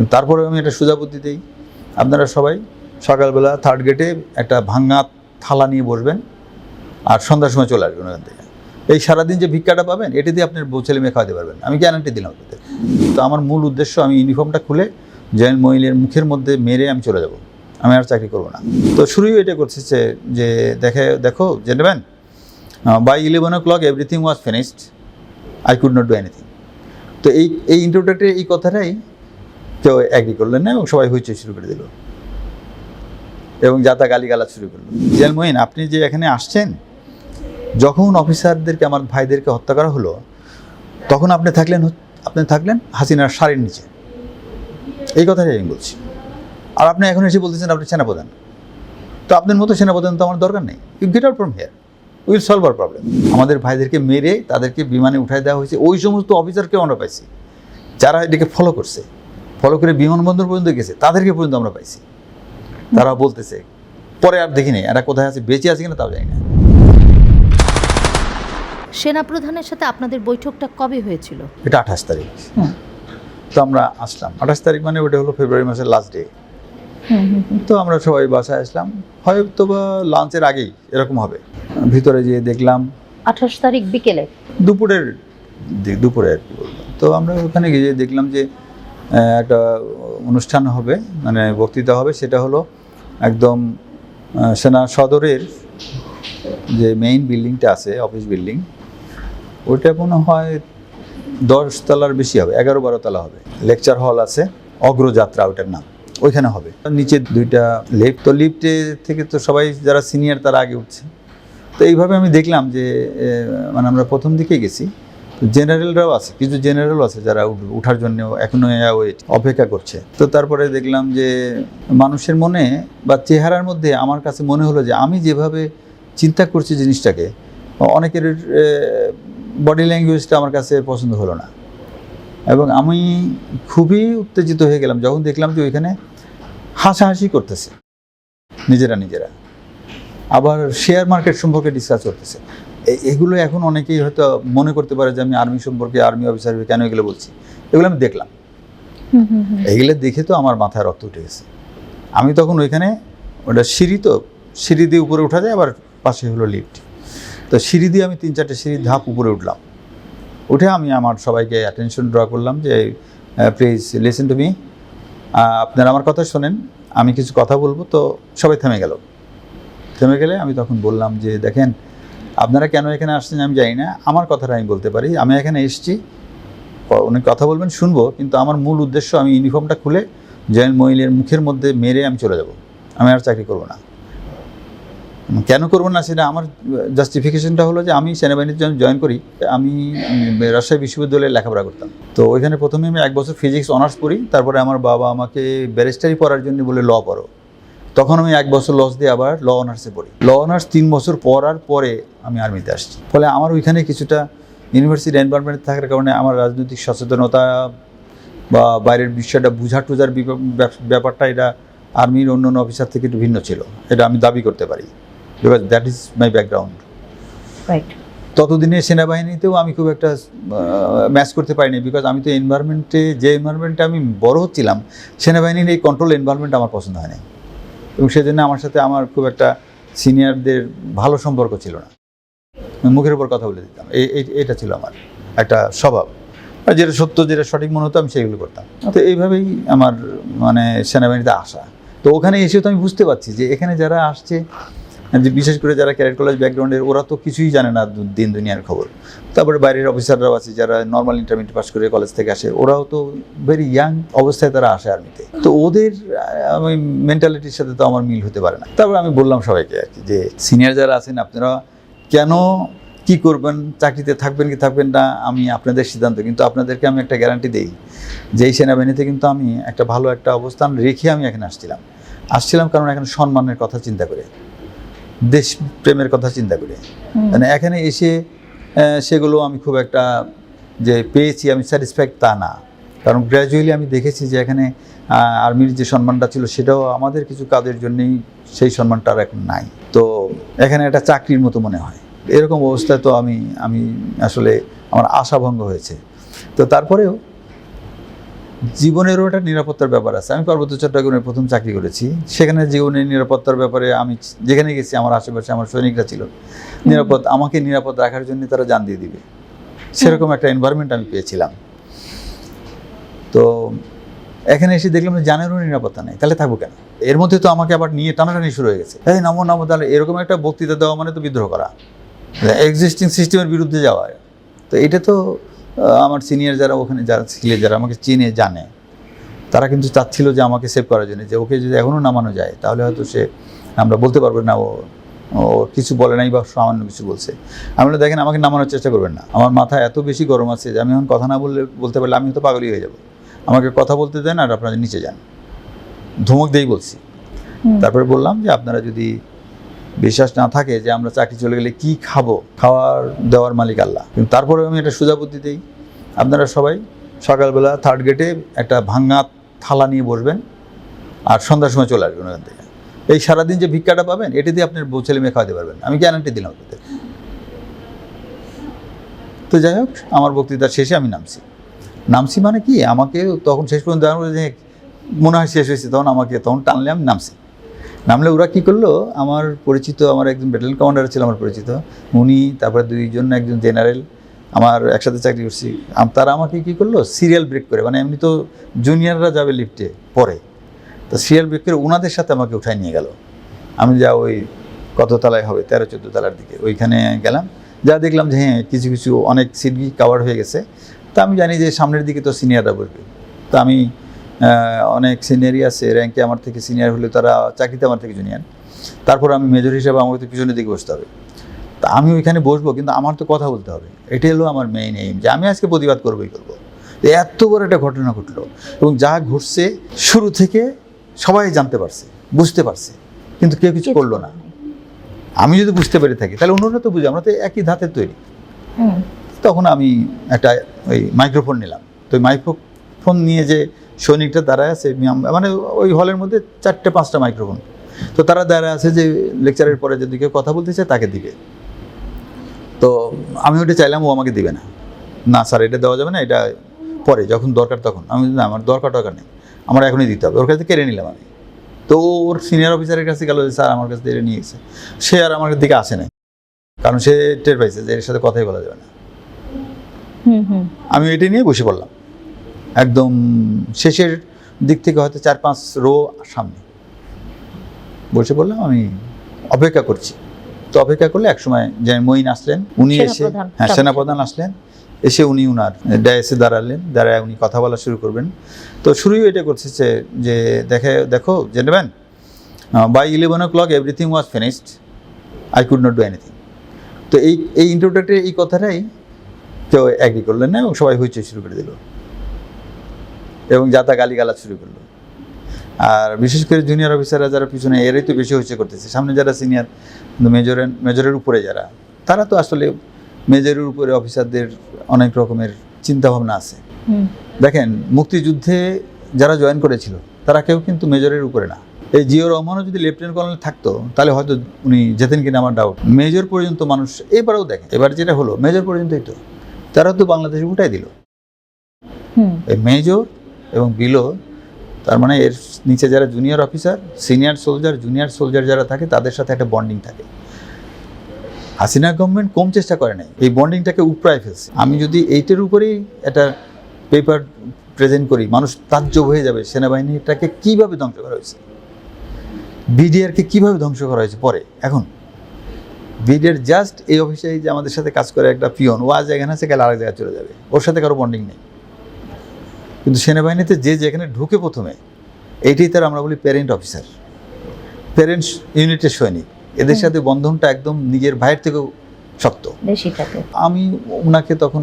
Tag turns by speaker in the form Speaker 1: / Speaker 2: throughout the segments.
Speaker 1: কিন্তু তারপরে আমি একটা সোজা বুদ্ধি দিই। আপনারা সবাই সকালবেলা থার্ড গেটে একটা ভাঙা থালা নিয়ে বসবেন আর সন্ধ্যার সময় চলে আসবেন ওখান থেকে। এই সারাদিন যে ভিক্ষাটা পাবেন, এটা দিয়ে আপনার ছেলে মেয়ে খাওয়াতে পারবেন। আমি গ্যারান্টি দিলাম আপনাদের। তো আমার মূল উদ্দেশ্য, আমি ইউনিফর্মটা খুলে জয়েন্ট মহিলের মুখের মধ্যে মেরে আমি চলে যাব। আমি আর চাকরি করব না। তো শুরুই এটা করছে যে- দেখে, দেখো gentleman by eleven o'clock everything was finished I could not do anything তো এই এই ইন্টারপ্রেটে এই কথাটাই কেউ অ্যাগ্রি করলেন না এবং সবাই হইচই শুরু করে দিল। এবং যাতা গালিগালাজ শুরু করল। জিয়াল মহিন, আপনি যে এখানে আসছেন, যখন অফিসারদেরকে, আমার ভাইদেরকে হত্যা করা হলো, তখন আপনি থাকলেন আপনি থাকলেন হাসিনার শাড়ির নিচে। এই কথাটাই আমি বলছি। আর আপনি এখন এসে বলতেছেন আপনি সেনাপ্রধান। তো আপনার মতো সেনাপ্রধান তো আমার দরকার নেই। You get out from here will solve our problem আমাদের ভাইদেরকে মেরে তাদেরকে বিমানে উঠাই দেওয়া হয়েছে। ওই সমস্ত অফিসারকে আমরা পাইছি। যারা এটাকে ফলো করছে। ফলো করে বিমানবন্দর পর্যন্ত গেছে তাদেরকে পর্যন্ত আমরা পাইছি। তারা বলতেছে পরে আর দেখিনি এরা কোথায় আছে বেঁচে আছে কিনা তাও জানি না।
Speaker 2: সেনাপ্রধানের সাথে আপনাদের বৈঠকটা কবে হয়েছিল?
Speaker 1: এটা আঠাশ তারিখ।
Speaker 2: হুম।
Speaker 1: তো আমরা আসলাম। আঠাশ তারিখ মানে ওটা হলো ফেব্রুয়ারি মাসের লাস্ট ডে তো আমরা সবাই বাসায় আসলাম। হয়তো বা লাঞ্চের আগেই এরকম হবে। ভিতরে যেয়ে দেখলাম।
Speaker 2: আঠাশ তারিখ বিকেলে?
Speaker 1: দুপুরের দিক দুপুরে আর কি বলব। তো আমরা ওখানে গিয়ে দেখলাম যে একটা অনুষ্ঠান হবে মানে বক্তৃতা হবে, সেটা হলো একদম সেনা সদরের যে মেইন বিল্ডিংটা আছে অফিস বিল্ডিং ওইটা মনে হয় দশ তলার বেশি হবে, এগারো বারো তলা হবে। লেকচার হল আছে, অগ্রযাত্রা ওইটার নাম, ওইখানে হবে। নিচে দুইটা লিফট তো লিফটে থেকে তো সবাই যারা সিনিয়র তারা আগে উঠছে। তো এইভাবে আমি দেখলাম যে মানে আমরা প্রথম দিকেই গেছি। জেনারেলরাও আছে, কিছু জেনারেলও আছে যারা উঠ- উঠার জন্য এখনও অপেক্ষা করছে। তো তারপরে দেখলাম যে মানুষের মনে বা চেহারার মধ্যে আমার কাছে মনে হলো যে আমি যেভাবে চিন্তা করছি জিনিসটাকে, অনেকের বডি ল্যাঙ্গুয়েজটা আমার কাছে পছন্দ হলো না। এবং আমি খুবই উত্তেজিত হয়ে গেলাম যখন দেখলাম যে ওইখানে হাসাহাসি করতেছে, নিজেরা নিজেরা। আবার শেয়ার মার্কেট সম্পর্কে ডিসকাস করতেছে। এগুলো এখন অনেকেই হয়তো মনে করতে পারে যে আমি আর্মি সম্পর্কে আর্মি অফিসার কেন এগুলো বলছি। এগুলো আমি দেখলাম। এগুলো দেখে তো আমার মাথায় রক্ত উঠে গেছে। আমি তখন ওইখানে ওটা সিঁড়ি তো সিঁড়ি দিয়ে উপরে উঠা যায় আবার পাশে হলো লিফট তো সিঁড়ি দিয়ে আমি তিন চারটে সিঁড়ি ধাপ উপরে উঠলাম। উঠে আমি আমার সবাইকে অ্যাটেনশন ড্র করলাম যে প্লিজ লিসেন টু মি আপনারা আমার কথা শোনেন আমি কিছু কথা বলব। তো সবাই থেমে গেল। থেমে গেলে আমি তখন বললাম যে দেখেন আপনারা কেন এখানে আসছেন আমি জানি না। আমার কথাটা আমি বলতে পারি। আমি এখানে এসেছি। উনি কথা বলবেন, শুনব, কিন্তু আমার মূল উদ্দেশ্য আমি ইউনিফর্মটা খুলে জয়েন্ট মহিলের মুখের মধ্যে মেরে আমি চলে যাব। আমি আর চাকরি করব না। কেন করব না সেটা আমার জাস্টিফিকেশনটা হলো যে আমি সেনাবাহিনীতে যখন জয়েন করি। আমি রাজশাহী বিশ্ববিদ্যালয়ে লেখাপড়া করতাম। তো ওইখানে প্রথমে আমি এক বছর ফিজিক্স অনার্স পড়ি। তারপরে আমার বাবা আমাকে ব্যারিস্টারি পড়ার জন্য বলে ল পড়ো। তখন আমি এক বছর লস দিয়ে আবার ল অনার্সে পড়ি। ল অনার্স তিন বছর পড়ার পরে আমি আর্মিতে আসছি। ফলে আমার ওইখানে কিছুটা ইউনিভার্সিটি এনভায়রনমেন্টে থাকার কারণে আমার রাজনৈতিক সচেতনতা বা বাইরের বিষয়টা বুঝা টুজার ব্যাপ- ব্যাপারটা এটা আর্মির অন্য অন্য অফিসার থেকে একটু ভিন্ন ছিল। এটা আমি দাবি করতে পারি। Because that is my background ততদিনে সেনাবাহিনীতেও আমি খুব একটা ম্যাচ করতে পারিনি। বিকজ আমি তো এনভায়রনমেন্টে যে এনভায়রনমেন্টে আমি বড় হচ্ছিলাম সেনাবাহিনীর এই কন্ট্রোল এনভায়রনমেন্ট আমার পছন্দ হয়নি। এবং সেজন্য আমার সাথে আমার খুব একটা সিনিয়রদের ভালো সম্পর্ক ছিল না। মুখের উপর কথা বলে দিতাম। এই এটা ছিল আমার একটা স্বভাব। আর যেটা সত্য যেটা সঠিক মনে হতো আমি সেগুলো করতাম। তো এইভাবেই আমার মানে সেনাবাহিনীতে আসা। তো ওখানে এসেও তো আমি বুঝতে পারছি যে এখানে যারা আসছে যে বিশেষ করে যারা ক্যারেট কলেজ ব্যাকগ্রাউন্ডের ওরা তো কিছুই জানে না দিন দুনিয়ার খবর। তারপরে বাইরের অফিসাররাও আছে যারা নর্মাল ইন্টারমিডিয়েট পাস করে কলেজ থেকে আসে ওরাও তো ভেরি ইয়াং অবস্থায় তারা আসে আর্মিতে তো ওদের আমি মেন্টালিটির সাথে তো আমার মিল হতে পারে না। তারপর আমি বললাম সবাইকে আর কি যে সিনিয়র যারা আছেন আপনারা কেন কি করবেন চাকরিতে থাকবেন কি থাকবেন না আমি আপনাদের সিদ্ধান্ত। কিন্তু আপনাদেরকে আমি একটা গ্যারান্টি দিই যে এই সেনাবাহিনীতে কিন্তু আমি একটা ভালো একটা অবস্থান রেখে আমি এখানে আসছিলাম। আসছিলাম কারণ এখানে সম্মানের কথা চিন্তা করে দেশ প্রেমের কথা চিন্তা করে। মানে এখানে এসে সেগুলো আমি খুব একটা যে পেয়েছি আমি স্যাটিসফাইড তা না। কারণ গ্র্যাজুয়ালি আমি দেখেছি যে এখানে আর্মির যে সম্মানটা ছিল সেটাও আমাদের কিছু কাজের জন্যই সেই সম্মানটা আর এখন নাই। তো এখানে একটা চাকরির মতো মনে হয়। এরকম অবস্থায় তো আমি আমি আসলে আমার আশাভঙ্গ হয়েছে। তো তারপরেও জীবনেরও একটা নিরাপত্তার ব্যাপার আছে। আমি পার্বত্য চট্টগ্রামে প্রথম চাকরি করেছি। সেখানে জীবনের নিরাপত্তার ব্যাপারে আমি যেখানে গেছি আমার আশেপাশে আমার সৈনিকরা ছিল। নিরাপদ আমাকে নিরাপদ রাখার জন্য তারা জান দিয়ে দিবে। সেরকম একটা এনভায়রনমেন্ট আমি পেয়েছিলাম। তো এখানে এসে দেখলাম যে জানেরও নিরাপত্তা নেই। তাহলে থাকব কেন? এর মধ্যে তো আমাকে আবার নিয়ে টানাটানি শুরু হয়ে গেছে। এই নামো নামো তাহলে এরকম একটা বক্তৃতা দেওয়া মানে তো বিদ্রোহ করা। এক্সিস্টিং সিস্টেমের বিরুদ্ধে যাওয়া। তো এটা তো আমার সিনিয়র যারা ওখানে যারা ছিল যারা আমাকে চিনে জানে তারা কিন্তু চাচ্ছিল যে আমাকে সেভ করার জন্য। যে ওকে যদি এখনও নামানো যায় তাহলে হয়তো সে আমরা বলতে পারব না ও ও কিছু বলে নাই বা সামান্য কিছু বলছে। আমি দেখেন আমাকে নামানোর চেষ্টা করবেন না। আমার মাথা এত বেশি গরম আছে যে আমি এখন কথা না বললে বলতে পারলে আমি তো পাগলই হয়ে যাব। আমাকে কথা বলতে দেন আর আপনারা নিচে যান। ধমক দিয়েই বলছি। তারপরে বললাম যে আপনারা যদি বিশ্বাস না থাকে যে আমরা চাকরি চলে গেলে কি খাব? খাওয়ার দেওয়ার মালিক আল্লাহ। কিন্তু তারপরে আমি একটা সোজা বুদ্ধি দিই। আপনারা সবাই সকালবেলা থার্ড গেটে একটা ভাঙা থালা নিয়ে বসবেন আর সন্ধ্যার সময় চলে আসবেন ওখান থেকে। এই সারাদিন যে ভিক্ষাটা পাবেন, এটা দিয়ে আপনার বউ ছেলে মেয়ে খাওয়াতে পারবেন আমি গ্যারান্টি দিলাম আপনাদের। তো যাই হোক, আমার বক্তৃতার শেষে আমি নামছি। নামছি মানে কি? আমাকে তখন শেষ পর্যন্ত মনে হয় শেষ হয়েছে, তখন আমাকে তখন টানলে আমি নামছি। নামলে ওরা কি করল? আমার পরিচিত, আমার একজন ব্যাটালিয়ন কমান্ডার ছিল আমার পরিচিত। উনি, তারপরে দুইজন, একজন জেনারেল আমার একসাথে চাকরি করছি। তারা আমাকে কি করল? সিরিয়াল ব্রেক করে। মানে এমনি তো জুনিয়ররা যাবে লিফটে পরে। তো সিরিয়াল ব্রেক করে ওনাদের সাথে আমাকে উঠায় নিয়ে গেল। আমি যা ওই কত তলায় হবে, তেরো, চোদ্দ তলার দিকে। ওইখানে গেলাম। যা দেখলাম যে হ্যাঁ কিছু কিছু অনেক সিট কাভার হয়ে গেছে। তা আমি জানি যে সামনের দিকে তো সিনিয়ররা বসবে। তা আমি অনেক সিনিয়রই আছে র্যাঙ্কে আমার থেকে সিনিয়র হলে তারা চাকরিতে আমার থেকে জুনিয়র তারপর আমি মেজর হিসাবে আমাকে তো পিছনের দিকে বসতে হবে। তা আমি ওইখানে বসবো কিন্তু আমার তো কথা বলতে হবে। এটাই হলো আমার মেইন এইম যে আমি আজকে প্রতিবাদ করবোই করব। এত বড় একটা ঘটনা ঘটলো এবং যা ঘটছে শুরু থেকে সবাই জানতে পারছে বুঝতে পারছে কিন্তু কেউ কিছু করল না। আমি যদি বুঝতে পেরে থাকি তাহলে অন্যরা তো বুঝে আমরা তো একই ধাতের তৈরি। তখন আমি একটা ওই মাইক্রোফোন নিলাম। তো ওই মাইক্রোফোন নিয়ে যে সৈনিকটা দাঁড়ায় আছে মানে ওই হলের মধ্যে চারটে পাঁচটা মাইক্রোফোন তো তারা দাঁড়ায় আছে যে লেকচারের পরে যদি কেউ কথা বলতে চায় তাকে দিবে। তো আমি ওটা চাইলাম ও আমাকে দিবে না। না স্যার এটা দেওয়া যাবে না এটা পরে যখন দরকার তখন। আমি না আমার দরকার দরকার নেই। আমার এখনই দিতে হবে। ওর কাছে কেড়ে নিলাম আমি। তো ওর সিনিয়র অফিসারের কাছে গেল যে স্যার আমার কাছে দিয়ে নিয়ে গেছে সে আর আমার দিকে আসে নাই। কারণ সে টের পাইছে যে এর সাথে কথাই বলা যাবে না।
Speaker 2: হুম হুম।
Speaker 1: আমি এটা নিয়ে বসে পড়লাম। একদম শেষের দিক থেকে হয়তো চার পাঁচ রো সামনে। বসে পড়লাম আমি অপেক্ষা করছি। তো অপেক্ষা করলে একসময় যে মঈন আসলেন উনি এসে হ্যাঁ সেনাপ্রধান আসলেন। এসে উনি উনার ডায়াসে দাঁড়ালেন দাঁড়ায় উনি কথা বলা শুরু করবেন। তো শুরুই এটা করছে যে- যে দেখে দেখো gentleman by eleven o'clock everything was finished I could not do anything তো এই এই ইন্ট্রোডাক্টরি এই কথাটাই কেউ অ্যাগ্রি করলেন না এবং সবাই হইচই শুরু করে দিল। এবং যাতা গালিগালাজ শুরু করল। আর বিশেষ করে জুনিয়র অফিসাররা যারা পিছনে এরাই তো বেশি হচ্ছে করতেছে। সামনে যারা সিনিয়র মেজরের মেজরের উপরে যারা তারা তো আসলে মেজরের উপরে অফিসারদের অনেক রকমের চিন্তাভাবনা আছে। দেখেন মুক্তিযুদ্ধে যারা জয়েন করেছিল তারা কেউ কিন্তু মেজরের উপরে না। এই জিও রহমানও যদি লেফটেন্যান্ট কর্নেল থাকতো তাহলে হয়তো উনি যেতেন কিনা আমার ডাউট মেজর পর্যন্ত মানুষ এবারেও দেখেন এবার যেটা হলো মেজর পর্যন্তই তো। তারা তো বাংলাদেশে উঠাই দিল।
Speaker 2: হুম।
Speaker 1: এই মেজর এবং বিলো, তার মানে এর নিচে যারা junior officer senior soldier junior soldier যারা থাকে, তাদের সাথে একটা বন্ডিং থাকে। হাসিনা গভর্নমেন্ট কম চেষ্টা করে নাই, এই বন্ডিংটাকে উপরায় ফেলছে। আমি যদি এইটার উপরেই একটা পেপার প্রেজেন্ট করি, মানুষ তাজ্জব হয়ে যাবে সেনাবাহিনীটাকে কীভাবে ধ্বংস করা হয়েছে? বিডিআরকে কীভাবে ধ্বংস করা হয়েছে পরে? এখন বিডিআর জাস্ট এই অফিসে যে আমাদের সাথে কাজ করে একটা পিয়ন, ও আজ এখানে আছে গেলে আরেক জায়গায় চলে যাবে। ওর সাথে কারও বন্ডিং নেই। কিন্তু সেনাবাহিনীতে যে যেখানে ঢুকে প্রথমে এইটাই তার আমরা বলি প্যারেন্ট অফিসার প্যারেন্টস ইউনিটের সৈনিক এদের সাথে বন্ধনটা একদম নিজের ভাইয়ের থেকেও শক্ত। আমি ওনাকে তখন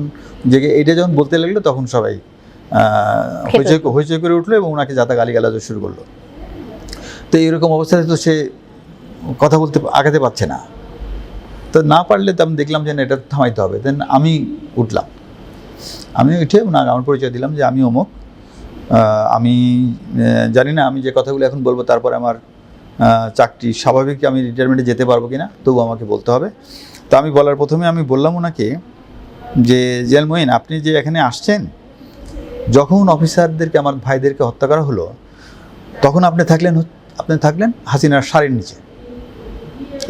Speaker 1: যে এটা যখন বলতে লাগল তখন সবাই হইচই হইচই করে উঠল এবং ওনাকে যাতা গালি গালাজ শুরু করল। তো এরকম অবস্থাতে তো সে কথা বলতে আগাতে পারছে না। তো না পারলে তো আমি দেখলাম যে এটা থামাইতে হবে। দেন আমি উঠলাম। আমি উঠে ওনার আমার পরিচয় দিলাম যে আমি অমুক। আমি জানি না আমি যে কথাগুলো এখন বলব, তারপর আমার চাকরি স্বাভাবিক আমি রিটায়ারমেন্টে যেতে পারব কিনা তবু আমাকে বলতে হবে। তো আমি বলার প্রথমে আমি বললাম ওনাকে যে, জেল মহিন আপনি যে এখানে আসছেন, যখন অফিসারদেরকে, আমার ভাইদেরকে হত্যা করা হলো, তখন আপনি থাকলেন আপনি থাকলেন হাসিনার শাড়ির নিচে।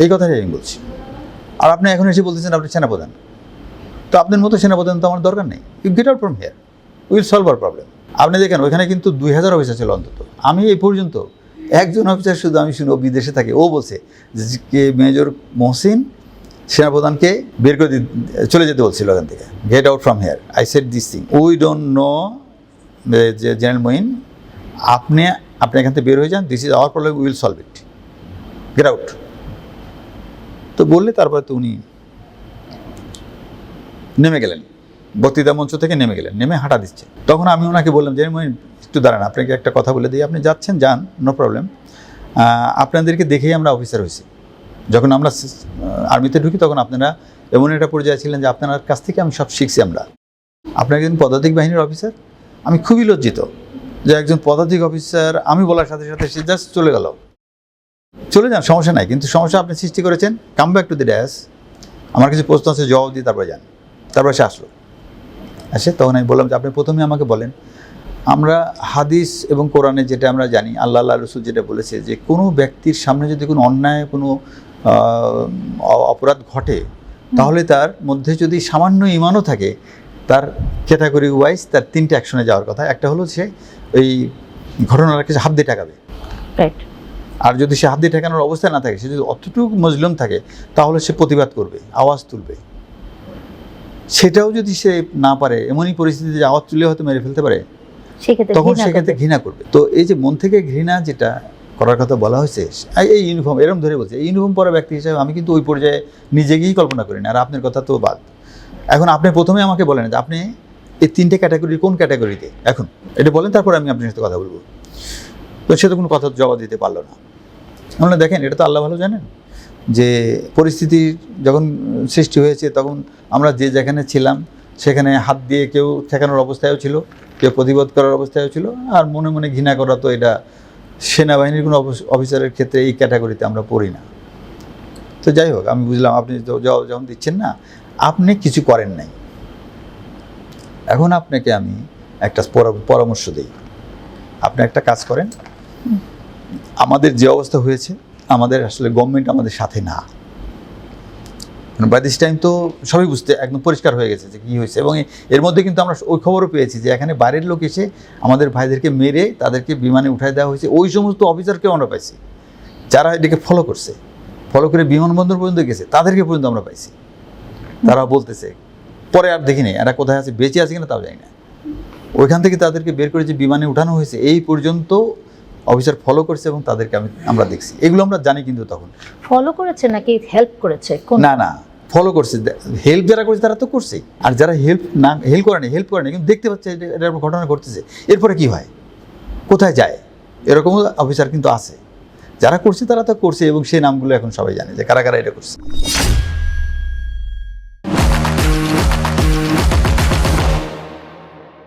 Speaker 1: এই কথাটাই আমি বলছি। আর আপনি এখন এসে বলতেছেন, আপনি সেনাপ্রধান। তো আপনার মতো সেনাপ্রধান তো আমার দরকার নেই। You get out from here will solve our problem আপনি দেখেন, ওইখানে কিন্তু দুই হাজার অফিসার ছিল অন্তত। আমি এই পর্যন্ত একজন অফিসার শুধু আমি শুনি, ও বিদেশে থাকে। ও বলছে যে মেজর মহসিন সেনাপ্রধানকে বের করে চলে যেতে বলছিল ওখান থেকে। Get out from here I set this thing we don't know যে জেনারেল মহিন আপনি আপনি এখান থেকে বের হয়ে যান this is our problem will solve it get out তো বললে তারপরে তো উনি নেমে গেলেন। বক্তৃতা মঞ্চ থেকে নেমে গেলেন, নেমে হাঁটা দিচ্ছে। তখন আমি ওনাকে বললাম যে মহিন একটু দাঁড়ান, আপনাকে একটা কথা বলে দিই। আপনি যাচ্ছেন, যান নো প্রবলেম আপনাদেরকে দেখেই আমরা অফিসার হয়েছি। যখন আমরা আর্মিতে ঢুকি, তখন আপনারা এমন একটা পর্যায়ে ছিলেন যে, আপনার কাছ থেকে আমি সব শিখছি আমরা। আপনার একজন পদাতিক বাহিনীর অফিসার আমি খুবই লজ্জিত যে, একজন পদাতিক অফিসার আমি বলার সাথে সাথে সে জাস্ট চলে গেল। চলে যান, সমস্যা নাই, কিন্তু সমস্যা আপনি সৃষ্টি করেছেন। কাম ব্যাক টু দি ড্যাস আমার কিছু প্রশ্ন আছে, জবাব দিয়ে তারপরে যান। তারপরে সে আসলো। আসে তখন আমি বললাম যে আপনি প্রথমে আমাকে বলেন আমরা হাদিস এবং কোরআনে যেটা আমরা জানি আল্লাহ আল্লাহ রসুল যেটা বলেছে যে কোনো ব্যক্তির সামনে যদি কোনো অন্যায় কোনো অপরাধ ঘটে তাহলে তার মধ্যে যদি সামান্য ইমানও থাকে তার ক্যাটাগরি ওয়াইজ তার তিনটে অ্যাকশনে যাওয়ার কথা। একটা হলো সে ওই ঘটনার কাছে হাত দিয়ে টাকাবে
Speaker 2: রাইট
Speaker 1: আর যদি সে হাত দিয়ে ঠেকানোর অবস্থায় না থাকে সে যদি অতটুকু মজলুম থাকে তাহলে সে প্রতিবাদ করবে আওয়াজ তুলবে। সেটাও যদি সে না পারে এমনই পরিস্থিতিতে আওয়াজ তুলে হয়তো মেরে ফেলতে পারে তখন সেক্ষেত্রে ঘৃণা করবে। তো এই যে মন থেকে ঘৃণা যেটা করার কথা বলা হয়েছে এই- ইউনিফর্ম এরকম ধরে বলছে এই ইউনিফর্ম পরা ব্যক্তি হিসাবে আমি কিন্তু ওই পর্যায়ে নিজেকেই কল্পনা করি না আর আপনার কথা তো বাদ। এখন আপনি প্রথমে আমাকে বলেন যে আপনি এই তিনটে ক্যাটাগরি কোন ক্যাটাগরিতে এখন এটা বলেন তারপর আমি আপনার সাথে কথা বলব। তো সে তো কোনো কথা জবাব দিতে পারল না। আমরা দেখেন এটা তো আল্লাহ ভালো জানেন। যে পরিস্থিতি যখন সৃষ্টি হয়েছে, তখন আমরা যে যেখানে ছিলাম, সেখানে হাত দিয়ে কেউ ঠেকানোর অবস্থায়ও ছিল, কেউ প্রতিবাদ করার অবস্থায়ও ছিল, আর মনে মনে ঘৃণা করা তো এটা সেনাবাহিনীর কোনো অফিস- অফিসারের ক্ষেত্রে এই ক্যাটাগরিতে আমরা পড়ি না। তো যাই হোক, আমি বুঝলাম আপনি জবাব যখন দিচ্ছেন না, আপনি কিছু করেন নাই। এখন আপনাকে আমি একটা পরামর্শ দিই। আপনি একটা কাজ করেন। আমাদের যে অবস্থা হয়েছে আমাদের আসলে গভর্নমেন্ট আমাদের সাথে না। বাই দিস টাইম তো সবই বুঝতে একদম পরিষ্কার হয়ে গেছে যে কী হয়েছে এবং এর মধ্যে কিন্তু আমরা ওই খবরও পেয়েছি যে এখানে বাইরের লোক এসে আমাদের ভাইদেরকে মেরে তাদেরকে বিমানে উঠায় দেওয়া হয়েছে। ওই সমস্ত অফিসারকেও আমরা পাইছি। যারা এটাকে ফলো করছে ফলো করে বিমানবন্দর পর্যন্ত গেছে, তাদেরকে পর্যন্ত আমরা পাইছি। তারা বলতেছে, পরে আর দেখি নাই এরা কোথায় আছে, বেঁচে আছে কিনা তাও জানি না। ওইখান থেকে তাদেরকে বের করে যে বিমানে উঠানো হয়েছে, এই পর্যন্ত অফিসার ফলো করছে এবং তাদেরকে আমি আমরা দেখছি। এগুলো আমরা জানি কিন্তু তখন।
Speaker 2: ফলো করেছে নাকি হেল্প করেছে?
Speaker 1: না না ফলো করছে। হেল্প যারা করছে তারা তো করছেই আর যারা হেল্প না হেল্প করে না হেল্প করে না কিন্তু দেখতে পাচ্ছে এটা- ঘটনা ঘটতেছে। এরপরে কি হয়? কোথায় যায়? এরকম অফিসার কিন্তু আছে। যারা করছে তারা তো করছে এবং সেই নামগুলো এখন সবাই জানে যে কারা কারা এটা করছে।